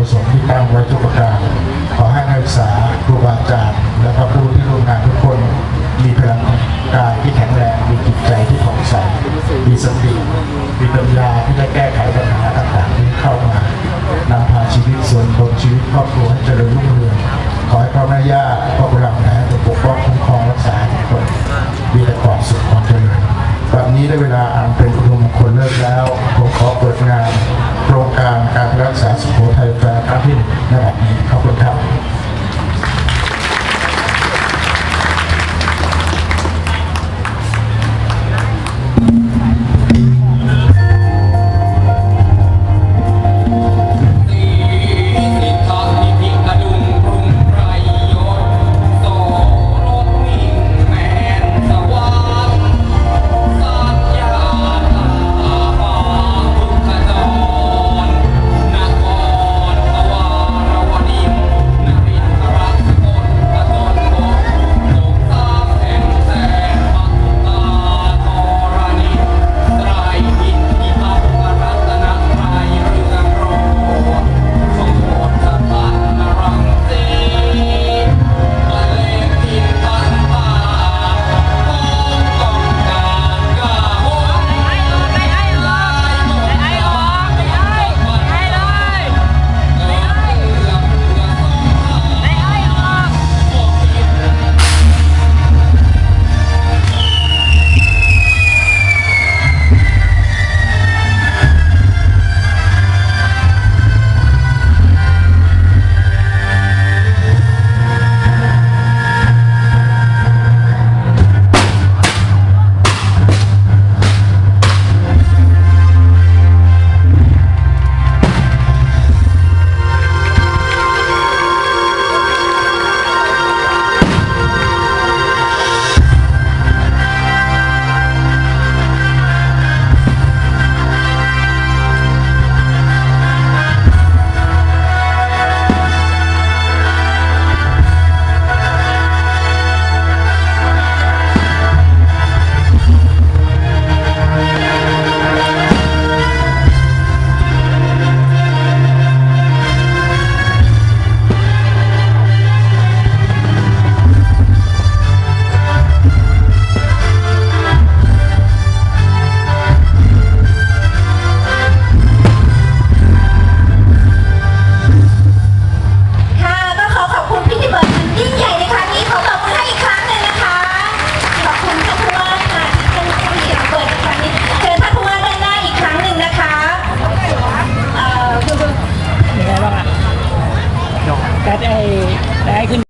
ประสงค์ที่ตั้งไว้ทุกประการ ขอให้นักศึกษาครูบาอาจารย์ และก็ผู้ที่ร่วมงานทุกคน มีพลังกายที่แข็งแรง มีจิตใจที่ผ่องใส มีสติ มีปัญญาที่จะแก้ไขปัญหาต่างๆที่เข้ามานำพาชีวิตส่วนตนชีวิตครอบครัวให้เจริญรุ่งเรือง ขอให้พ่อแม่ย่าพ่อคุณเรานะจะปกป้องคุ้มครองรักษาทุกคนมีแต่ความสุขความเจริญวันนี้ได้เวลาอันเป็นอุดมมงคลเลิกแล้ว ผมขอเปิดงาน โครงการการรักษาสุโขทัยแฟร์ครั้งที่หนึ่งในวับนี้ขอบคุณครับ ได้ขึ้น